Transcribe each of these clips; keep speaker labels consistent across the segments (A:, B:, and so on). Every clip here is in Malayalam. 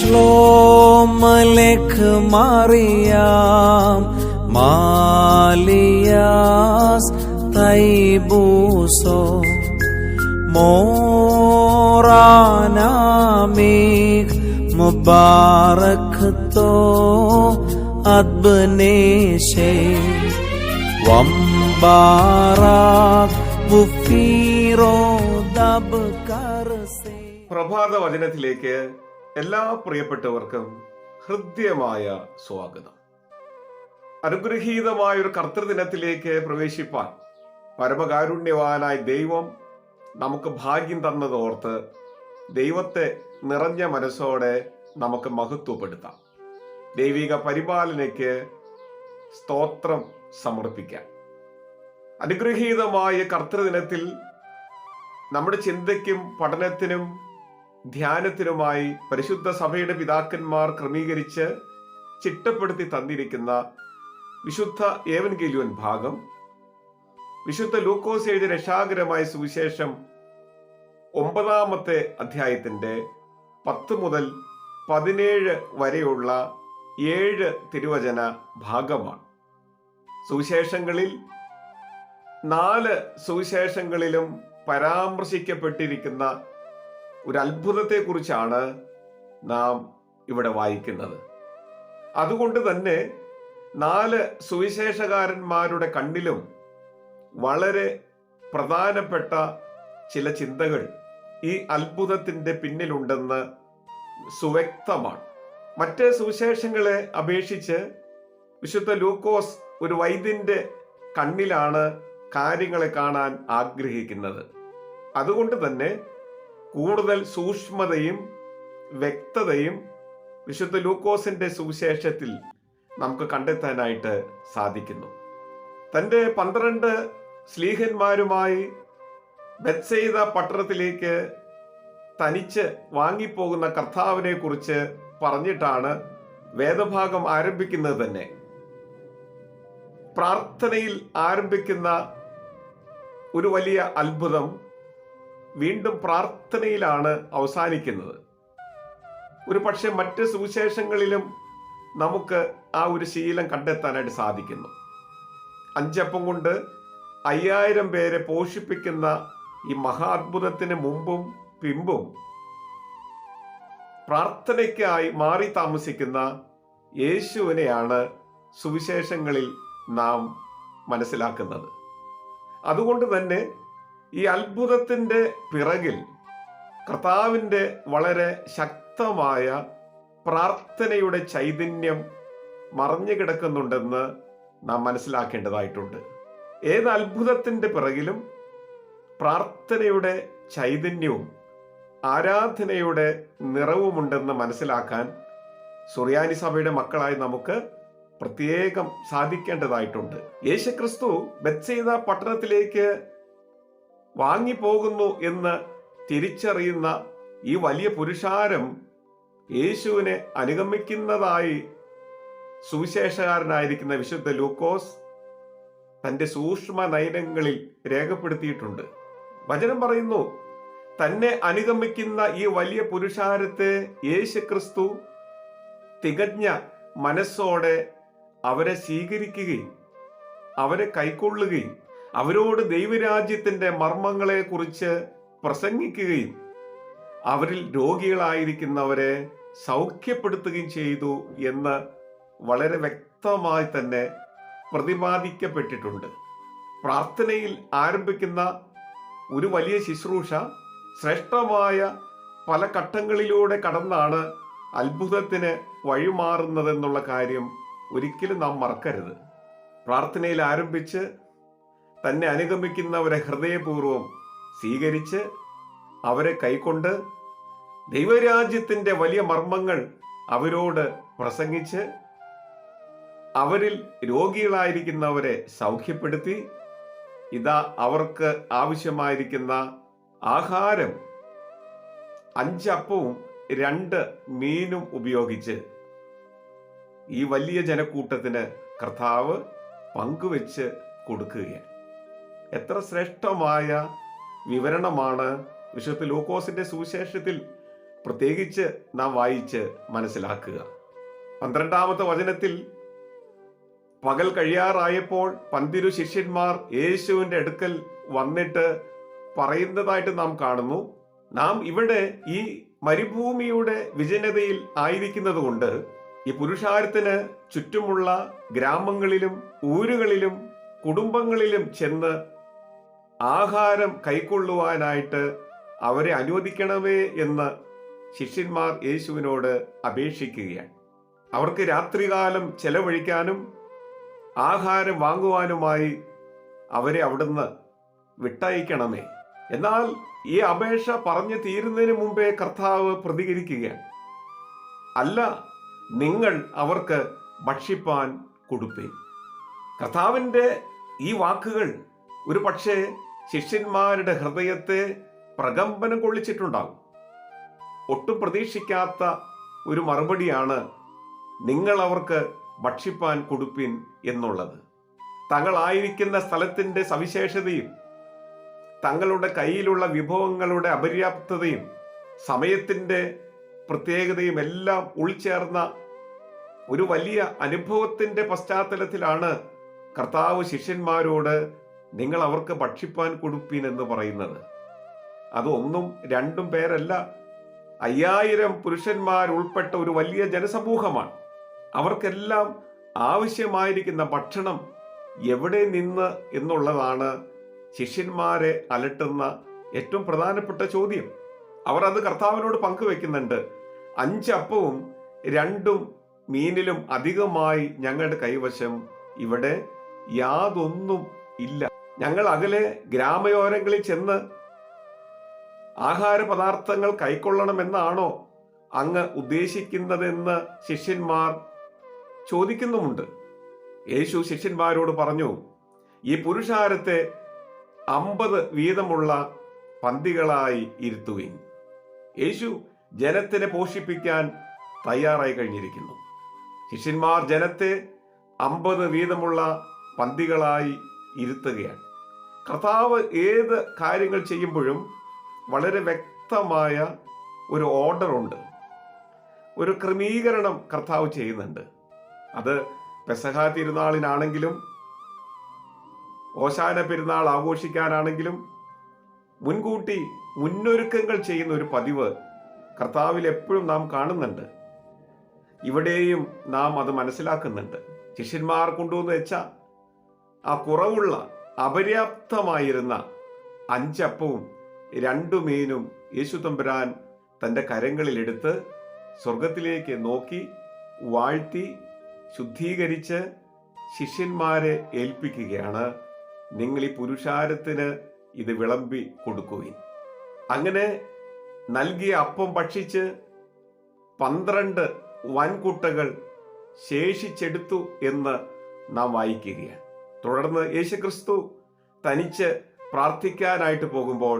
A: श्लोम लेख मारियाम मालियास तैबूसो मोरानामिक मुबारक तो अदबने से വംബാറാക്
B: പ്രഭാത വചനത്തിലേക്ക് എല്ലാ പ്രിയപ്പെട്ടവർക്കും ഹൃദ്യമായ സ്വാഗതം. അനുഗ്രഹീതമായ ഒരു കർത്തൃദിനത്തിലേക്ക് പ്രവേശിപ്പാൻ പരമകാരുണ്യവാനായ ദൈവം നമുക്ക് ഭാഗ്യം തന്നതോർത്ത് ദൈവത്തെ നിറഞ്ഞ മനസ്സോടെ നമുക്ക് മഹത്വപ്പെടുത്താം. ദൈവിക പരിപാലനയ്ക്ക് സ്തോത്രം സമർപ്പിക്കാം. അനുഗ്രഹീതമായ കർത്തൃദിനത്തിൽ നമ്മുടെ ചിന്തയ്ക്കും പഠനത്തിനും ധ്യാനത്തിനുമായി പരിശുദ്ധ സഭയുടെ പിതാക്കന്മാർ ക്രമീകരിച്ച് ചിട്ടപ്പെടുത്തി തന്നിരിക്കുന്ന വിശുദ്ധ ഏവൻഗേലിയൻ ഭാഗം വിശുദ്ധ ലൂക്കോസ് എഴുതിയ രക്ഷാകരമായ സുവിശേഷം ഒമ്പതാമത്തെ അധ്യായത്തിന്റെ പത്ത് മുതൽ പതിനേഴ് വരെയുള്ള ഏഴ് തിരുവചന ഭാഗമാണ്. സുവിശേഷങ്ങളിൽ നാല് സുവിശേഷങ്ങളിലും പരാമർശിക്കപ്പെട്ടിരിക്കുന്ന ഒരു അത്ഭുതത്തെക്കുറിച്ചാണ് നാം ഇവിടെ വായിക്കുന്നത്. അതുകൊണ്ട് തന്നെ നാല് സുവിശേഷകാരന്മാരുടെ കണ്ണിലും വളരെ പ്രധാനപ്പെട്ട ചില ചിന്തകൾ ഈ അത്ഭുതത്തിന്റെ പിന്നിലുണ്ടെന്ന് സുവ്യക്തമാണ്. മറ്റ് സുവിശേഷങ്ങളെ അപേക്ഷിച്ച് വിശുദ്ധ ലൂക്കോസ് ഒരു വൈദ്യന്റെ കണ്ണിലാണ് കാര്യങ്ങളെ കാണാൻ ആഗ്രഹിക്കുന്നത്. അതുകൊണ്ട് തന്നെ കൂടുതൽ സൂക്ഷ്മതയും വ്യക്തതയും വിശുദ്ധ ലൂക്കോസിന്റെ സുവിശേഷത്തിൽ നമുക്ക് കണ്ടെത്താനായിട്ട് സാധിക്കുന്നു. തന്റെ പന്ത്രണ്ട് സ്ലീഹന്മാരുമായി ബത്സെയ്ത പട്ടണത്തിലേക്ക് തനിച്ച് വാങ്ങിപ്പോകുന്ന കർത്താവിനെ കുറിച്ച് പറഞ്ഞിട്ടാണ് വേദഭാഗം ആരംഭിക്കുന്നത് തന്നെ. പ്രാർത്ഥനയിൽ ആരംഭിക്കുന്ന ഒരു വലിയ അത്ഭുതം വീണ്ടും പ്രാർത്ഥനയിലാണ് അവസാനിക്കുന്നത്. ഒരു പക്ഷെ മറ്റ് സുവിശേഷങ്ങളിലും നമുക്ക് ആ ഒരു ശീലം കണ്ടെത്താനായിട്ട് സാധിക്കുന്നു. അഞ്ചപ്പം കൊണ്ട് അയ്യായിരം പേരെ പോഷിപ്പിക്കുന്ന ഈ മഹാത്ഭുതത്തിന് മുമ്പും പിമ്പും പ്രാർത്ഥനയ്ക്കായി മാറി താമസിക്കുന്ന യേശുവിനെയാണ് സുവിശേഷങ്ങളിൽ നാം മനസ്സിലാക്കുന്നത്. അതുകൊണ്ട് തന്നെ ഈ അത്ഭുതത്തിന്റെ പിറകിൽ കർത്താവിന്റെ വളരെ ശക്തമായ പ്രാർത്ഥനയുടെ ചൈതന്യം മറഞ്ഞു കിടക്കുന്നുണ്ടെന്ന് നാം മനസ്സിലാക്കേണ്ടതായിട്ടുണ്ട്. ഏത് അത്ഭുതത്തിന്റെ പിറകിലും പ്രാർത്ഥനയുടെ ചൈതന്യവും ആരാധനയുടെ നിറവുമുണ്ടെന്ന് മനസ്സിലാക്കാൻ സുറിയാനി സഭയുടെ മക്കളായി നമുക്ക് പ്രത്യേകം സാധിക്കേണ്ടതായിട്ടുണ്ട്. യേശുക്രിസ്തു ബത്സൈദ പട്ടണത്തിലേക്ക് വാങ്ങിപ്പോകുന്നു എന്ന് തിരിച്ചറിയുന്ന ഈ വലിയ പുരുഷാരം യേശുവിനെ അനുഗമിക്കുന്നതായി സുവിശേഷകാരനായിരിക്കുന്ന വിശുദ്ധ ലൂക്കോസ് തന്റെ സൂക്ഷ്മ നയനങ്ങളിൽ രേഖപ്പെടുത്തിയിട്ടുണ്ട്. വചനം പറയുന്നു തന്നെ അനുഗമിക്കുന്ന ഈ വലിയ പുരുഷാരത്തെ യേശു ക്രിസ്തു തികഞ്ഞ മനസ്സോടെ അവരെ സ്വീകരിക്കുകയും അവരെ കൈക്കൊള്ളുകയും അവരോട് ദൈവരാജ്യത്തിന്റെ മർമ്മങ്ങളെക്കുറിച്ച് പ്രസംഗിക്കുകയും അവരിൽ രോഗികളായിരിക്കുന്നവരെ സൗഖ്യപ്പെടുത്തുകയും ചെയ്തു എന്ന് വളരെ വ്യക്തമായി തന്നെ പ്രതിപാദിക്കപ്പെട്ടിട്ടുണ്ട്. പ്രാർത്ഥനയിൽ ആരംഭിക്കുന്ന ഒരു വലിയ ശുശ്രൂഷ ശ്രേഷ്ഠമായ പല ഘട്ടങ്ങളിലൂടെ കടന്നാണ് അത്ഭുതത്തിന് വഴിമാറുന്നതെന്നുള്ള കാര്യം ഒരിക്കലും നാം മറക്കരുത്. പ്രാർത്ഥനയിൽ ആരംഭിച്ച് തന്നെ അനുഗമിക്കുന്നവരെ ഹൃദയപൂർവം സ്വീകരിച്ച് അവരെ കൈക്കൊണ്ട് ദൈവരാജ്യത്തിന്റെ വലിയ മർമ്മങ്ങൾ അവരോട് പ്രസംഗിച്ച് അവരിൽ രോഗികളായിരിക്കുന്നവരെ സൗഖ്യപ്പെടുത്തി ഇതാ അവർക്ക് ആവശ്യമായിരിക്കുന്ന ആഹാരം അഞ്ചപ്പവും രണ്ട് മീനും ഉപയോഗിച്ച് ഈ വലിയ ജനക്കൂട്ടത്തിന് കർത്താവ് പങ്കുവെച്ച് കൊടുക്കുകയാണ്. എത്ര ശ്രേഷ്ഠമായ വിവരണമാണ് വിശുദ്ധ ലൂക്കോസിന്റെ സുവിശേഷത്തിൽ പ്രത്യേകിച്ച് നാം വായിച്ച് മനസ്സിലാക്കുക. പന്ത്രണ്ടാമത്തെ വചനത്തിൽ പകൽ കഴിയാറായപ്പോൾ പന്തിരു ശിഷ്യന്മാർ യേശുവിന്റെ അടുക്കൽ വന്നിട്ട് പറയുന്നതായിട്ട് നാം കാണുന്നു. നാം ഇവിടെ ഈ മരുഭൂമിയുടെ വിജനതയിൽ ആയിരിക്കുന്നത് കൊണ്ട് ഈ പുരുഷാരത്തിന് ചുറ്റുമുള്ള ഗ്രാമങ്ങളിലും ഊരുകളിലും കുടുംബങ്ങളിലും ചെന്ന് ആഹാരം കൈക്കൊള്ളുവാനായിട്ട് അവരെ അനുവദിക്കണമേ എന്ന് ശിഷ്യന്മാർ യേശുവിനോട് അപേക്ഷിക്കുകയാണ്. അവർക്ക് രാത്രികാലം ചെലവഴിക്കാനും ആഹാരം വാങ്ങുവാനുമായി അവരെ അവിടുന്ന് വിട്ടയക്കണമേ. എന്നാൽ ഈ അപേക്ഷ പറഞ്ഞു തീരുന്നതിന് മുമ്പേ കർത്താവ് പ്രതികരിക്കുകയാണ്. അല്ല നിങ്ങൾ അവർക്ക് ഭക്ഷിപ്പാൻ കൊടുപ്പേ. കർത്താവിന്റെ ഈ വാക്കുകൾ ഒരു പക്ഷേ ശിഷ്യന്മാരുടെ ഹൃദയത്തെ പ്രകമ്പനം കൊള്ളിച്ചിട്ടുണ്ടാകും. ഒട്ടും പ്രതീക്ഷിക്കാത്ത ഒരു മറുപടിയാണ് നിങ്ങൾ അവർക്ക് ഭക്ഷിപ്പാൻ കൊടുപ്പിൻ എന്നുള്ളത്. തങ്ങളായിരിക്കുന്ന സ്ഥലത്തിന്റെ സവിശേഷതയും തങ്ങളുടെ കയ്യിലുള്ള വിഭവങ്ങളുടെ അപര്യാപ്തതയും സമയത്തിന്റെ പ്രത്യേകതയും എല്ലാം ഉൾച്ചേർന്ന ഒരു വലിയ അനുഭവത്തിന്റെ പശ്ചാത്തലത്തിലാണ് കർത്താവ് ശിഷ്യന്മാരോട് നിങ്ങൾ അവർക്ക് ഭക്ഷിപ്പാൻ കൊടുപ്പീൻ എന്ന് പറയുന്നത്. അതൊന്നും രണ്ടും പേരല്ല. അയ്യായിരം പുരുഷന്മാർ ഉൾപ്പെട്ട ഒരു വലിയ ജനസമൂഹമാണ്. അവർക്കെല്ലാം ആവശ്യമായിരിക്കുന്ന ഭക്ഷണം എവിടെ നിന്ന് എന്നുള്ളതാണ് ശിഷ്യന്മാരെ അലട്ടുന്ന ഏറ്റവും പ്രധാനപ്പെട്ട ചോദ്യം. അവർ അത് കർത്താവിനോട് പങ്കുവെക്കുന്നുണ്ട്. അഞ്ചപ്പവും രണ്ടും മീനിലും അധികമായി ഞങ്ങളുടെ കൈവശം ഇവിടെ യാതൊന്നും ഇല്ല. ഞങ്ങൾ അകലെ ഗ്രാമയോരങ്ങളിൽ ചെന്ന് ആഹാര പദാർത്ഥങ്ങൾ കൈക്കൊള്ളണമെന്നാണോ അങ്ങ് ഉദ്ദേശിക്കുന്നതെന്ന് ശിഷ്യന്മാർ ചോദിക്കുന്നുമുണ്ട്. യേശു ശിഷ്യന്മാരോട് പറഞ്ഞു ഈ പുരുഷാരത്തെ അമ്പത് വീതമുള്ള പന്തികളായി ഇരുത്തുവിൻ. യേശു ജനത്തിനെ പോഷിപ്പിക്കാൻ തയ്യാറായി കഴിഞ്ഞിരിക്കുന്നു. ശിഷ്യന്മാർ ജനത്തെ അമ്പത് വീതമുള്ള പന്തികളായി ഇരുത്തുകയാണ്. കർത്താവ് ഏത് കാര്യങ്ങൾ ചെയ്യുമ്പോഴും വളരെ വ്യക്തമായ ഒരു ഓർഡർ ഉണ്ട്. ഒരു ക്രമീകരണം കർത്താവ് ചെയ്യുന്നുണ്ട്. അത് പെസഹ തിരുനാളിനാണെങ്കിലും ഓശാന പെരുന്നാൾ ആഘോഷിക്കാനാണെങ്കിലും മുൻകൂട്ടി മുന്നൊരുക്കങ്ങൾ ചെയ്യുന്ന ഒരു പതിവ് കർത്താവിൽ എപ്പോഴും നാം കാണുന്നുണ്ട്. ഇവിടെയും നാം അത് മനസ്സിലാക്കുന്നുണ്ട്. ശിഷ്യന്മാർ കൊണ്ടുവന്ന് വെച്ച ആ കുറവുള്ള അപര്യാപ്തമായിരുന്ന അഞ്ചപ്പവും രണ്ടു മീനും യേശു തമ്പുരാൻ തന്റെ കരങ്ങളിലെടുത്ത് സ്വർഗത്തിലേക്ക് നോക്കി വാഴ്ത്തി ശുദ്ധീകരിച്ച് ശിഷ്യന്മാരെ ഏൽപ്പിക്കുകയാണ്. നിങ്ങൾ ഈ പുരുഷാരത്തിന് ഇത് വിളമ്പി കൊടുക്കുവിൻ. അങ്ങനെ നൽകിയ അപ്പം ഭക്ഷിച്ച് പന്ത്രണ്ട് വൻകുട്ടകൾ ശേഷിച്ചെടുത്തു എന്ന് നാം വായിക്കുകയാണ്. തുടർന്ന് യേശുക്രിസ്തു തനിച്ച് പ്രാർത്ഥിക്കാനായിട്ട് പോകുമ്പോൾ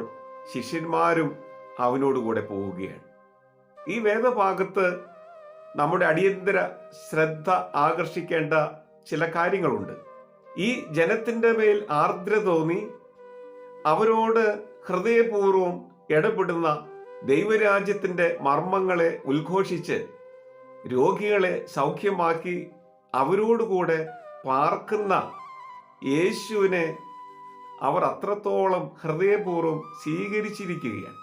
B: ശിഷ്യന്മാരും അവനോടുകൂടെ പോവുകയാണ്. ഈ വേദഭാഗത്ത് നമ്മുടെ അടിയന്തര ശ്രദ്ധ ആകർഷിക്കേണ്ട ചില കാര്യങ്ങളുണ്ട്. ഈ ജനത്തിന്റെ മേൽ ആർദ്ര തോന്നി അവരോട് ഹൃദയപൂർവം ഇടപെടുന്ന ദൈവരാജ്യത്തിന്റെ മർമ്മങ്ങളെ ഉദ്ഘോഷിച്ച് രോഗികളെ സൗഖ്യമാക്കി അവരോടുകൂടെ പാർക്കുന്ന യേശുവിനെ അവർ അത്രത്തോളം ഹൃദയപൂർവം സ്വീകരിച്ചിരിക്കുകയാണ്.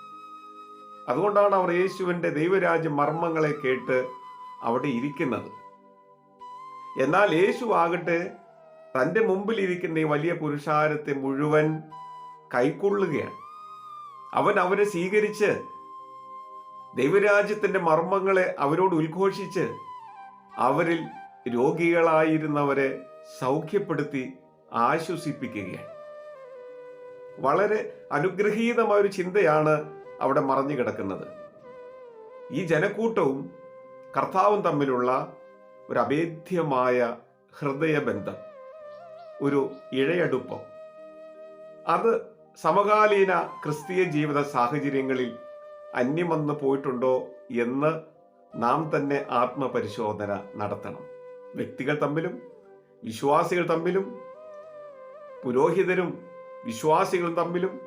B: അതുകൊണ്ടാണ് അവർ യേശുവിന്റെ ദൈവരാജ്യ മർമ്മങ്ങളെ കേട്ട് അവിടെ ഇരിക്കുന്നത്. എന്നാൽ യേശു ആകട്ടെ തന്റെ മുമ്പിൽ ഇരിക്കുന്ന ഈ വലിയ പുരുഷാരത്തെ മുഴുവൻ കൈക്കൊള്ളുകയാണ്. അവൻ അവരെ സ്വീകരിച്ച് ദൈവരാജ്യത്തിന്റെ മർമ്മങ്ങളെ അവരോട് ഉദ്ഘോഷിച്ച് അവരിൽ രോഗികളായിരുന്നവരെ സൗഖ്യപ്പെടുത്തി ആശ്വസിപ്പിക്കുകയാണ്. വളരെ അനുഗ്രഹീതമായ ഒരു ചിന്തയാണ് അവിടെ മറഞ്ഞു കിടക്കുന്നത്. ഈ ജനക്കൂട്ടവും കർത്താവും തമ്മിലുള്ള ഒരു അഭേദ്യമായ ഹൃദയബന്ധം ഒരു ഇഴയടുപ്പം. അത് സമകാലീന ക്രിസ്തീയ ജീവിത സാഹചര്യങ്ങളിൽ അന്യം പോയിട്ടുണ്ടോ എന്ന് നാം തന്നെ ആത്മപരിശോധന നടത്തണം. വ്യക്തികൾ തമ്മിലും വിശ്വാസികൾ തമ്മിലും പുരോഹിതരും വിശ്വാസികളും തമ്മിലും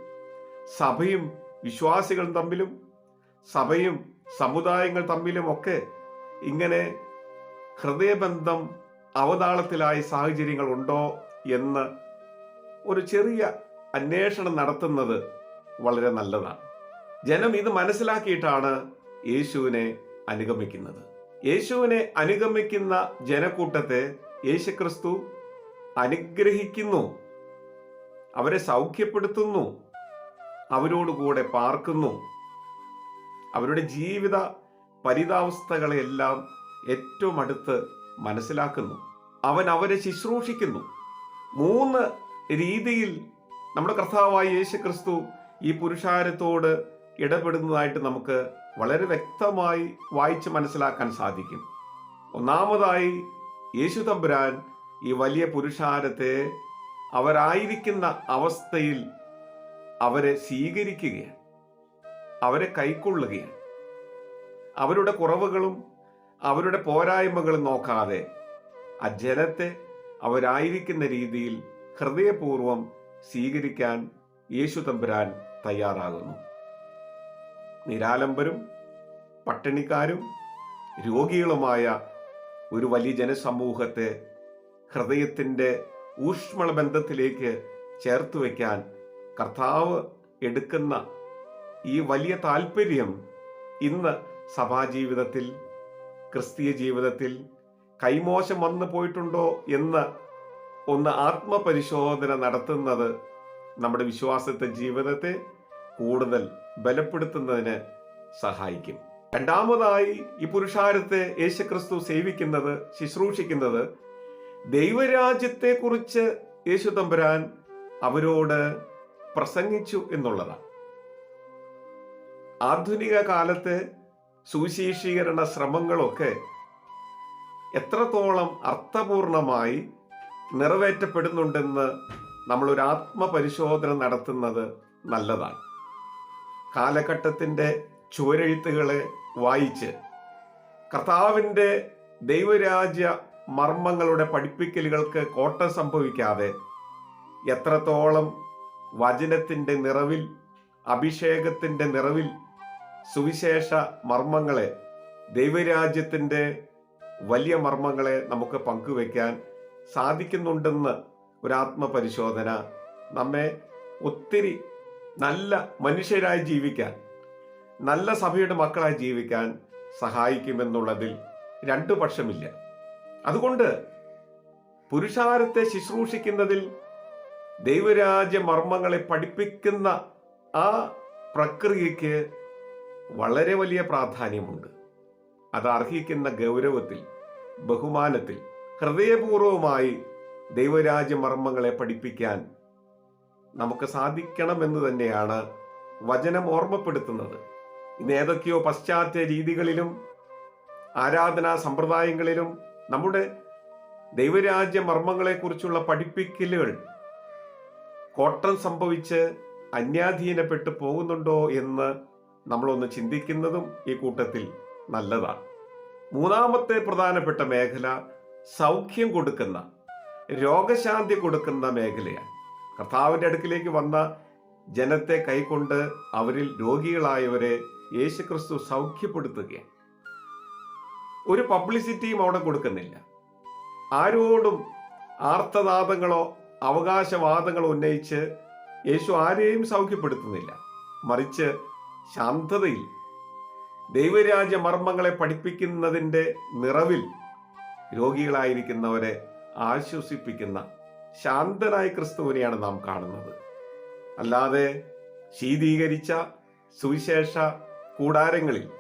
B: സഭയും വിശ്വാസികളും തമ്മിലും സഭയും സമുദായങ്ങൾ തമ്മിലുമൊക്കെ ഇങ്ങനെ ഹൃദയബന്ധം അവതാളത്തിലായ സാഹചര്യങ്ങൾ ഉണ്ടോ എന്ന് ഒരു ചെറിയ അന്വേഷണം നടത്തുന്നത് വളരെ നല്ലതാണ്. ജനം ഇത് മനസ്സിലാക്കിയിട്ടാണ് യേശുവിനെ അനുഗമിക്കുന്നത്. യേശുവിനെ അനുഗമിക്കുന്ന ജനക്കൂട്ടത്തെ യേശുക്രിസ്തു അനുഗ്രഹിക്കുന്നു. അവരെ സൗഖ്യപ്പെടുത്തുന്നു. അവരോടുകൂടെ പാർക്കുന്നു. അവരുടെ ജീവിത പരിതാവസ്ഥകളെല്ലാം ഏറ്റവും അടുത്ത് മനസ്സിലാക്കുന്നു. അവൻ അവരെ ശുശ്രൂഷിക്കുന്നു. മൂന്ന് രീതിയിൽ നമ്മുടെ കർത്താവായ യേശു ക്രിസ്തു ഈ പുരുഷാരത്തോട് ഇടപെടുന്നതായിട്ട് നമുക്ക് വളരെ വ്യക്തമായി വായിച്ച് മനസ്സിലാക്കാൻ സാധിക്കും. ഒന്നാമതായി യേശു തമ്പുരാൻ ഈ വലിയ പുരുഷാരത്തെ അവരായിരിക്കുന്ന അവസ്ഥയിൽ അവരെ സ്വീകരിക്കുകയാണ്. അവരെ കൈക്കൊള്ളുകയാണ്. അവരുടെ കുറവുകളും അവരുടെ പോരായ്മകളും നോക്കാതെ ആ ജനത്തെ അവരായിരിക്കുന്ന രീതിയിൽ ഹൃദയപൂർവം സ്വീകരിക്കാൻ യേശു തമ്പുരാൻ തയ്യാറാകുന്നു. നിരാലംബരും പട്ടിണിക്കാരും രോഗികളുമായ ഒരു വലിയ ജനസമൂഹത്തെ ഹൃദയത്തിന്റെ ഊഷ്മള ബന്ധത്തിലേക്ക് ചേർത്ത് വയ്ക്കാൻ കർത്താവ് എടുക്കുന്ന ഈ വലിയ താല്പര്യം ഇന്ന് സഭാജീവിതത്തിൽ ക്രിസ്തീയ ജീവിതത്തിൽ കൈമോശം വന്നു പോയിട്ടുണ്ടോ എന്ന് ഒന്ന് ആത്മപരിശോധന നടത്തുന്നത് നമ്മുടെ വിശ്വാസത്തെ ജീവിതത്തെ കൂടുതൽ ബലപ്പെടുത്തുന്നതിന് സഹായിക്കും. രണ്ടാമതായി ഈ പുരുഷാരത്തെ യേശുക്രിസ്തു സേവിക്കുന്നത് ശുശ്രൂഷിക്കുന്നത് ദൈവരാജ്യത്തെക്കുറിച്ച് യേശു തമ്പുരാൻ അവരോട് പ്രസംഗിച്ചു എന്നുള്ളതാണ്. ആധുനിക കാലത്തെ സുവിശേഷീകരണ ശ്രമങ്ങളൊക്കെ എത്രത്തോളം അർത്ഥപൂർണമായി നിറവേറ്റപ്പെടുന്നുണ്ടെന്ന് ഒരു ആത്മപരിശോധന നടത്തുന്നത് നല്ലതാണ്. കാലഘട്ടത്തിന്റെ ചുവരെഴുത്തുകളെ വായിച്ച് കർത്താവിന്റെ ദൈവരാജ്യ മർമ്മങ്ങളുടെ പഠിപ്പിക്കലുകൾക്ക് കോട്ടം സംഭവിക്കാതെ എത്രത്തോളം വചനത്തിന്റെ നിറവിൽ അഭിഷേകത്തിന്റെ നിറവിൽ സുവിശേഷ മർമ്മങ്ങളെ ദൈവരാജ്യത്തിന്റെ വലിയ മർമ്മങ്ങളെ നമുക്ക് പങ്കുവെക്കാൻ സാധിക്കുന്നുണ്ടെന്ന് ഒരു ആത്മപരിശോധന നമ്മെ ഒത്തിരി നല്ല മനുഷ്യരായി ജീവിക്കാൻ നല്ല സഭയുടെ മക്കളായി ജീവിക്കാൻ സഹായിക്കുമെന്നുള്ളതിൽ രണ്ടു പക്ഷമില്ല. അതുകൊണ്ട് പുരുഷാരത്തെ ശുശ്രൂഷിക്കുന്നതിൽ ദൈവരാജ്യ മർമ്മങ്ങളെ പഠിപ്പിക്കുന്ന ആ പ്രക്രിയയ്ക്ക് വളരെ വലിയ പ്രാധാന്യമുണ്ട്. അത് അർഹിക്കുന്ന ഗൗരവത്തിൽ ബഹുമാനത്തിൽ ഹൃദയപൂർവമായി ദൈവരാജ്യ മർമ്മങ്ങളെ പഠിപ്പിക്കാൻ നമുക്ക് സാധിക്കണമെന്ന് തന്നെയാണ് വചനം ഓർമ്മപ്പെടുത്തുന്നത്. ഇന്ന് ഏതൊക്കെയോ പശ്ചാത്യ രീതികളിലും ആരാധനാ സമ്പ്രദായങ്ങളിലും നമ്മുടെ ദൈവരാജ്യ മർമ്മങ്ങളെക്കുറിച്ചുള്ള പഠിപ്പിക്കലുകൾ കോട്ടം സംഭവിച്ച് അന്യാധീനപ്പെട്ടു പോകുന്നുണ്ടോ എന്ന് നമ്മളൊന്ന് ചിന്തിക്കുന്നതും ഈ കൂട്ടത്തിൽ നല്ലതാണ്. മൂന്നാമത്തെ പ്രധാനപ്പെട്ട മേഖല സൗഖ്യം കൊടുക്കുന്ന രോഗശാന്തി കൊടുക്കുന്ന മേഖലയാണ്. കർത്താവിന്റെ അടുക്കിലേക്ക് വന്ന ജനത്തെ കൈക്കൊണ്ട് അവരിൽ രോഗികളായവരെ യേശുക്രിസ്തു സൗഖ്യപ്പെടുത്തുകയാണ്. ഒരു പബ്ലിസിറ്റിയും അവിടെ കൊടുക്കുന്നില്ല. ആരോടും ആർത്തനാദങ്ങളോ അവകാശവാദങ്ങളോ ഉന്നയിച്ച് യേശു ആരെയും സൗഖ്യപ്പെടുത്തുന്നില്ല. മറിച്ച് ശാന്തതയിൽ ദൈവരാജ്യ മർമ്മങ്ങളെ പഠിപ്പിക്കുന്നതിന്റെ നിറവിൽ രോഗികളായിരിക്കുന്നവരെ ആശ്വസിപ്പിക്കുന്ന ശാന്തനായ ക്രിസ്തുവിനെയാണ് നാം കാണുന്നത്. അല്ലാതെ ശീതീകരിച്ച സുവിശേഷ കൂടാരങ്ങളിൽ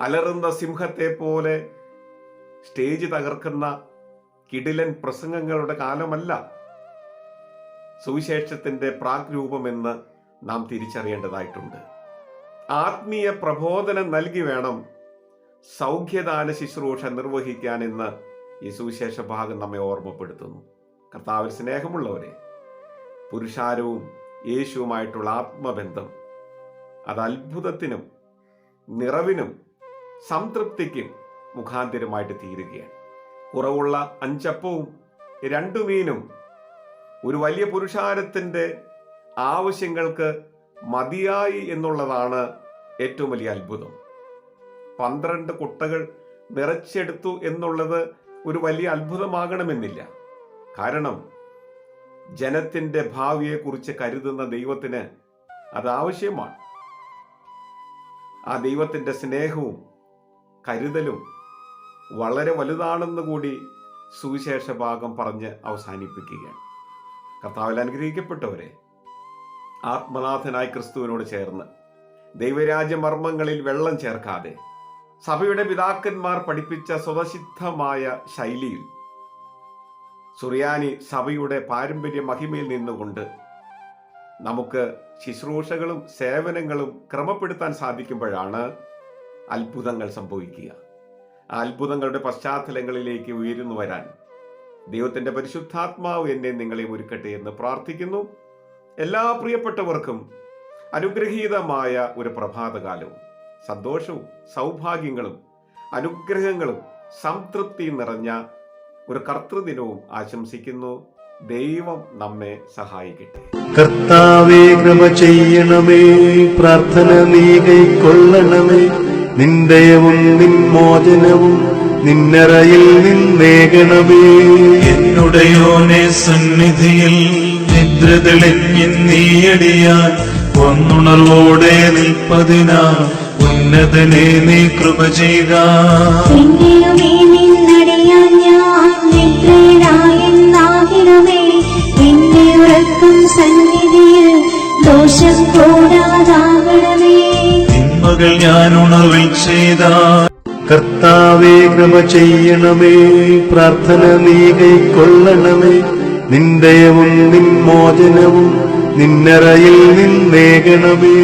B: അലറുന്ന സിംഹത്തെ പോലെ സ്റ്റേജ് തകർക്കുന്ന കിടിലൻ പ്രസംഗങ്ങളുടെ കാലമല്ല സുവിശേഷത്തിന്റെ പ്രാഗ്രൂപമെന്ന് നാം തിരിച്ചറിയേണ്ടതായിട്ടുണ്ട്. ആത്മീയ പ്രബോധനം നൽകി വേണം സൗഖ്യദാന ശുശ്രൂഷ നിർവഹിക്കാൻ എന്ന് ഈ സുവിശേഷ ഭാഗം നമ്മെ ഓർമ്മപ്പെടുത്തുന്നു. കർത്താവിൽ സ്നേഹമുള്ളവരെ പുരുഷാരവും യേശുവുമായിട്ടുള്ള ആത്മബന്ധം അത് അത്ഭുതത്തിനും നിറവിനും സംതൃപ്തിക്കും മുഖാന്തിരമായിട്ട് തീരുകയാണ്. കുറവുള്ള അഞ്ചപ്പവും രണ്ടു മീനും ഒരു വലിയ പുരുഷാരത്തിന്റെ ആവശ്യങ്ങൾക്ക് മതിയായി എന്നുള്ളതാണ് ഏറ്റവും വലിയ അത്ഭുതം. പന്ത്രണ്ട് കുട്ടകൾ നിറച്ചെടുത്തു എന്നുള്ളത് ഒരു വലിയ അത്ഭുതമാകണമെന്നില്ല. കാരണം ജനത്തിന്റെ ഭാവിയെക്കുറിച്ച് കരുതുന്ന ദൈവത്തിന് അത് ആവശ്യമാണ്. ആ ദൈവത്തിന്റെ സ്നേഹവും കരുതലും വളരെ വലുതാണെന്ന് കൂടി സുവിശേഷ ഭാഗം പറഞ്ഞ് അവസാനിപ്പിക്കുകയാണ്. കർത്താവിൽ അനുഗ്രഹിക്കപ്പെട്ടവരെ ആത്മനാഥനായ ക്രിസ്തുവിനോട് ചേർന്ന് ദൈവരാജ്യ മർമ്മങ്ങളിൽ വെള്ളം ചേർക്കാതെ സഭയുടെ പിതാക്കന്മാർ പഠിപ്പിച്ച സ്വതസിദ്ധമായ ശൈലിയിൽ സുറിയാനി സഭയുടെ പാരമ്പര്യ മഹിമയിൽ നിന്നുകൊണ്ട് നമുക്ക് ശുശ്രൂഷകളും സേവനങ്ങളും ക്രമപ്പെടുത്താൻ സാധിക്കുമ്പോഴാണ് അത്ഭുതങ്ങൾ സംഭവിക്കുക. അത്ഭുതങ്ങളുടെ പശ്ചാത്തലങ്ങളിലേക്ക് ഉയരുന്നു വരാൻ. ദൈവത്തിന്റെ പരിശുദ്ധാത്മാവ് എന്നെ നിങ്ങളെ ഒരുക്കട്ടെ എന്ന് പ്രാർത്ഥിക്കുന്നു. എല്ലാ പ്രിയപ്പെട്ടവർക്കും അനുഗ്രഹീതമായ ഒരു പ്രഭാതകാലവും. സന്തോഷവും സൗഭാഗ്യങ്ങളും അനുഗ്രഹങ്ങളും സംതൃപ്തിയും നിറഞ്ഞ ഒരു കർത്തൃദിനവും ആശംസിക്കുന്നു. ദൈവം നമ്മെ സഹായിക്കട്ടെ.
C: കർത്താവേ കൃപ ചെയ്യണമേ. പ്രാർത്ഥന നീ കൈക്കൊള്ളണമേ. നിന്ദയവും നിന്മോചനവും നിന്നറയിൽ നിന്നേകണമേ.
D: എന്നുടയോനെ സന്നിധിയിൽ നിദ്ര തെളിഞ്ഞിന്നീയടിയാൻ ഒന്നുണർവോടെ നിൽപ്പതിനാ ഉന്നതനെ നീ കൃപ ചെയ്യുക
E: ഉറക്കും സന്നിധിയിൽ ദോഷം കൂടാതാകണമേ
D: ഞാൻ ഉണർവിൽ ചെയ്ത
C: കർത്താവേ കൃപ ചെയ്യണമേ പ്രാർത്ഥന നീ കൈക്കൊള്ളണമേ. നിന്ദയവും നിൻ മോചനവും നിന്നറയിൽ നിന്നേകണമേ.